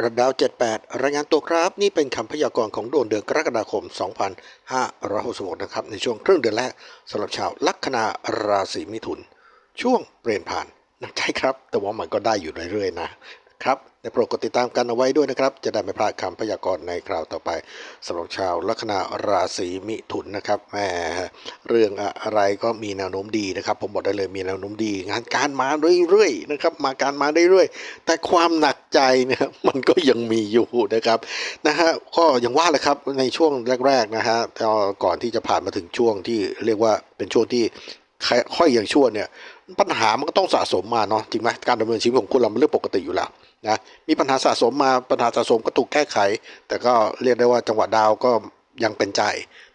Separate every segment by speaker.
Speaker 1: ระดาว 78 รายงานตัวครับ นี่เป็นคำพยากรณ์ของดวงเดือนกรกฎาคม 2566 นะครับ ในช่วงครึ่งเดือนแรกสำหรับชาวลัคนาราศีมิถุน ช่วงเปลี่ยนผ่านนักใจครับ แต่ว่ามันก็ได้อยู่เรื่อยๆนะ ครับในโปรดกดติดตามกันเอาไว้ด้วยนะครับ จะได้ไม่พลาดคำพยากรณ์ในคราวต่อไปสำหรับชาวลัคนาราศีมิถุนนะครับแหมเรื่องอะไรก็มีแนวโน้มดีนะครับ ผมบอกได้เลยมีแนวโน้มดี งานการมาเรื่อยๆนะครับ มาการมาเรื่อยๆแต่ความหนักใจเนี่ยมันก็ยังมีอยู่นะครับนะฮะก็อย่างว่าแหละครับในช่วงแรกๆนะฮะก่อนที่จะผ่านมาถึงช่วงที่เรียกว่าเป็นช่วงที่ ค่อยอย่างชั่วเนี่ยปัญหามันก็ต้องสะสมมาเนาะจริงไหมการดำเนินชีวิตของคุณเรามันเรื่องปกติอยู่แล้วนะมีปัญหาสะสมมาปัญหาสะสมก็ถูกแก้ไข แต่ก็เรียกได้ว่าจังหวะดาวก็ยังเป็นใจ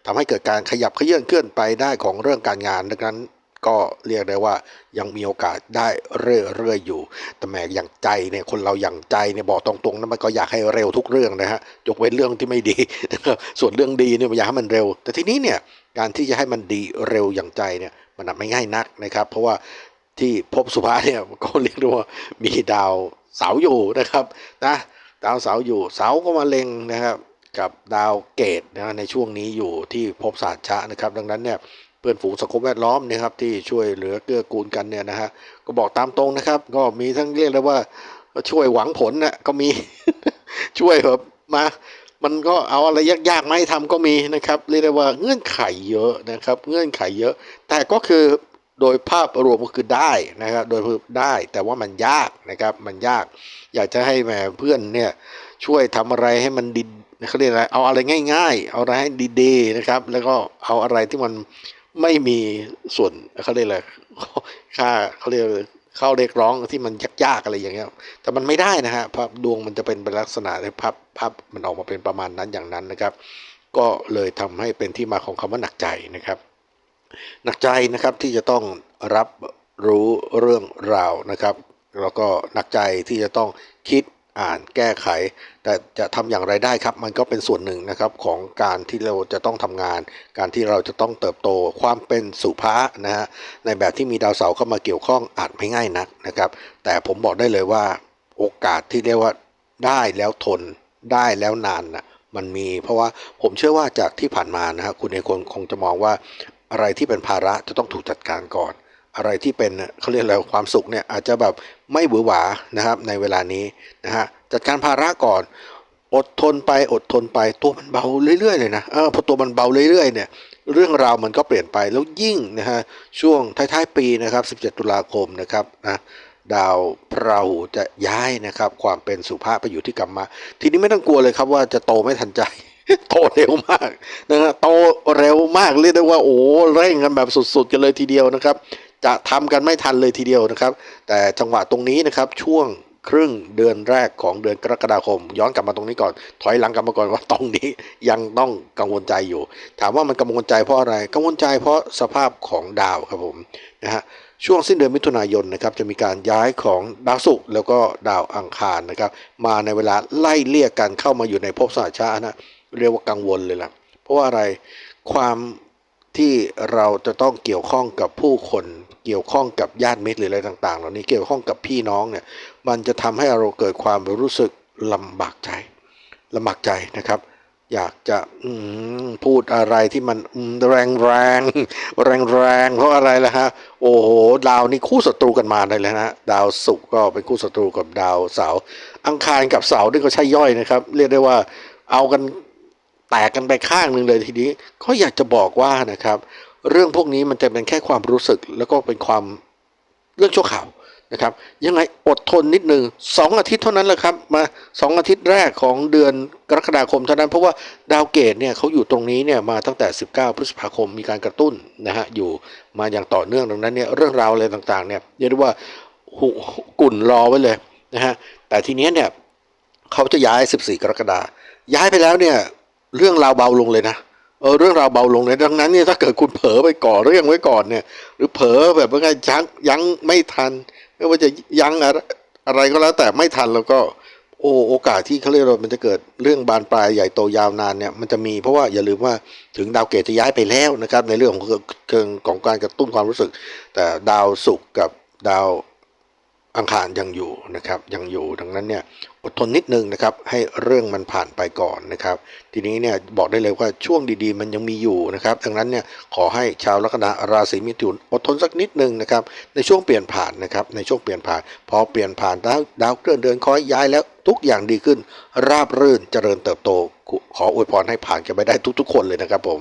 Speaker 1: ทำให้เกิดการขยับเขยื่อนเคลื่อนไปได้ของเรื่องการงานดังนั้น ก็เรียกได้ว่ายังมีโอกาสได้เรื่อยๆอยู่ แต่แหมอย่างใจเนี่ยคนเราอย่างใจเนี่ยบอกตรงๆนะมันก็อยากให้เร็วทุกเรื่องนะฮะยกเว้นเรื่องที่ไม่ดีนะครับส่วนเรื่องดีเนี่ยอยากให้มันเร็ว แต่ทีนี้เนี่ยการที่จะให้มันดีเร็วอย่างใจเนี่ยมันไม่ง่ายนักนะครับ เพราะว่าที่ภพสุภาเนี่ยก็เรียกได้ว่ามีดาวเสาอยู่นะครับนะดาวเสาอยู่เสาก็มาเล็งนะครับกับดาวเกตนะในช่วงนี้อยู่ที่ภพศาสตร์ชะนะครับ ดังนั้นเนี่ย เพื่อนฝูงสังคมแวดล้อมนะครับที่ช่วยเหลือเกื้อกูลกันเนี่ยนะฮะก็บอกตามตรงนะครับ ก็มีทั้งเรียกได้ว่าช่วยหวังผลนะก็มีช่วยแบบมามันก็เอาอะไรยากๆมาให้ทำก็มีนะครับเรียกได้ว่าเงื่อนไขเยอะนะครับ เงื่อนไขเยอะ แต่ก็คือโดยภาพรวมก็คือได้นะครับ โดยได้แต่ว่ามันยากนะครับ มันยาก อยากจะให้แหมเพื่อนเนี่ยช่วยทำอะไรให้มันดีเขาเรียกอะไรเอาอะไรง่าย ๆ เอาอะไรให้ดีๆนะครับ แล้วก็เอาอะไรที่มัน ไม่มีส่วนเขาเรียกอะไรค่าเขาเรียกเข้าเรียกร้องที่มันยากๆอะไรอย่างเงี้ย แต่มันไม่ได้นะฮะภาพดวงมันจะเป็นลักษณะในภาพภาพมันออกมาเป็นประมาณนั้นอย่างนั้นนะครับ ก็เลยทำให้เป็นที่มาของคำว่าหนักใจนะครับ หนักใจนะครับที่จะต้องรับรู้เรื่องราวนะครับ แล้วก็หนักใจที่จะต้องคิด อ่านแก้ไข แต่จะทำอย่างไรได้ครับ มันก็เป็นส่วนหนึ่งนะครับของการที่เราจะต้องทำงาน การที่เราจะต้องเติบโตความเป็นสุภานะฮะในแบบที่มีดาวเสาร์เข้ามาเกี่ยวข้องอาจไม่ง่ายนักนะครับ แต่ผมบอกได้เลยว่าโอกาสที่เรียกว่าได้แล้วทนได้แล้วนานนะมันมี เพราะว่าผมเชื่อว่าจากที่ผ่านมานะฮะคุณเองคงคงจะมองว่าอะไรที่เป็นภาระจะต้องถูกจัดการก่อน อะไรที่เป็นเขาเรียกอะไรความสุขเนี่ยอาจจะแบบไม่หวือหวานะครับในเวลานี้นะฮะจัดการภาระก่อน อดทนไปอดทนไปตัวมันเบาเรื่อยๆเลยนะเออพอตัวมันเบาเรื่อยๆเนี่ยเรื่องราวมันก็เปลี่ยนไปแล้วยิ่งนะฮะช่วงท้ายๆปีนะครับ 17 ตุลาคมนะครับนะดาวพราหูจะย้ายนะครับ ความเป็นสุภาพไปอยู่ที่กรรมะทีนี้ไม่ต้องกลัวเลยครับว่าจะโตไม่ทันใจ โตเร็วมากนะฮะโตเร็วมากเรียกได้ว่าโอ้เร่งกันแบบสุดๆกันเลยทีเดียวนะครับ จะทำกันไม่ทันเลยทีเดียวนะครับ แต่จังหวะตรงนี้นะครับช่วงครึ่งเดือนแรกของเดือนกรกฎาคม ย้อนกลับมาตรงนี้ก่อน ถอยหลังกลับมาก่อนว่าตรงนี้ยังต้องกังวลใจอยู่ ถามว่ามันกังวลใจเพราะอะไร กังวลใจเพราะสภาพของดาวครับผมนะฮะช่วงสิ้นเดือนมิถุนายนนะครับจะมีการย้ายของดาวศุกร์แล้วก็ดาวอังคารนะครับมาในเวลาไล่เลี่ยกันเข้ามาอยู่ในภพสาชานะเรียกว่ากังวลเลยล่ะเพราะว่าอะไรความ ที่เราจะต้องเกี่ยวข้องกับผู้คนเกี่ยวข้องกับญาติมิตรหรืออะไรต่าง ๆ เหล่านี้เกี่ยวข้องกับพี่น้องเนี่ยมันจะทำให้เราเกิดความรู้สึกลำบากใจลำบากใจนะครับ อยากจะพูดอะไรที่มันแรงแรงแรงแรงเพราะอะไรล่ะฮะโอ้โหดาวนี่คู่ศัตรูกันมาเลยนะดาวศุกร์ก็เป็นคู่ศัตรูกับดาวเสาร์อังคารกับเสาร์นี่ก็ใช่ย่อยนะครับ เรียกได้ว่าเอากัน แตกกันไปข้างหนึ่งเลยทีนี้ก็อยากจะบอกว่านะครับ เรื่องพวกนี้มันจะเป็นแค่ความรู้สึกแล้วก็เป็นความเรื่องชั่วข่าวนะครับ ยังไงอดทนนิดหนึ่งสองอาทิตย์เท่านั้นแหละครับมาสองอาทิตย์แรกของเดือนกรกฎาคมเท่านั้นเพราะว่าดาวเกตเนี่ยเขาอยู่ตรงนี้เนี่ยมาตั้งแต่ 19 พฤษภาคมมีการกระตุ้นนะฮะอยู่มาอย่างต่อเนื่องดังนั้นเนี่ยเรื่องราวอะไรต่างๆเนี่ยเรียกได้ว่ากุ่นรอไว้เลยนะฮะแต่ทีนี้เนี่ยเขาจะย้าย 14 กรกฎาย้ายไปแล้วเนี่ย เรื่องราวเบาลงเลยนะเออเรื่องราวเบาลงเลยดังนั้นเนี่ยถ้าเกิดคุณเผลอไปก่อเรื่องไว้ก่อนเนี่ย หรือเผลอแบบว่ายั้งยั้งไม่ทัน ไม่ว่าจะยั้งอะไรก็แล้วแต่ไม่ทันแล้วก็โอ้โอกาสที่เขาเรียกว่ามันจะเกิดเรื่องบานปลายใหญ่โตยาวนานเนี่ยมันจะมีเพราะว่าอย่าลืมว่าถึงดาวเกตจะย้ายไปแล้วนะครับ ในเรื่องของเชิงของการกระตุ้นความรู้สึก แต่ดาวศุกร์กับดาวอังคารยังอยู่นะครับยังอยู่ดังนั้นเนี่ย อดทนนิดนึงนะครับ ให้เรื่องมันผ่านไปก่อนนะครับ ทีนี้เนี่ยบอกได้เลยว่าช่วงดีๆ มันยังมีอยู่นะครับ ดังนั้นเนี่ยขอให้ชาวลัคนาราศีมิถุนอดทนสักนิดนึงนะครับ ในช่วงเปลี่ยนผ่านนะครับ ในช่วงเปลี่ยนผ่าน พอเปลี่ยนผ่านดาวดาวเคลื่อนเดินคอยย้ายแล้วทุกอย่างดีขึ้น ราบรื่นเจริญเติบโต ขออวยพรให้ผ่านกันไปได้ทุก ๆ คนเลยนะครับผม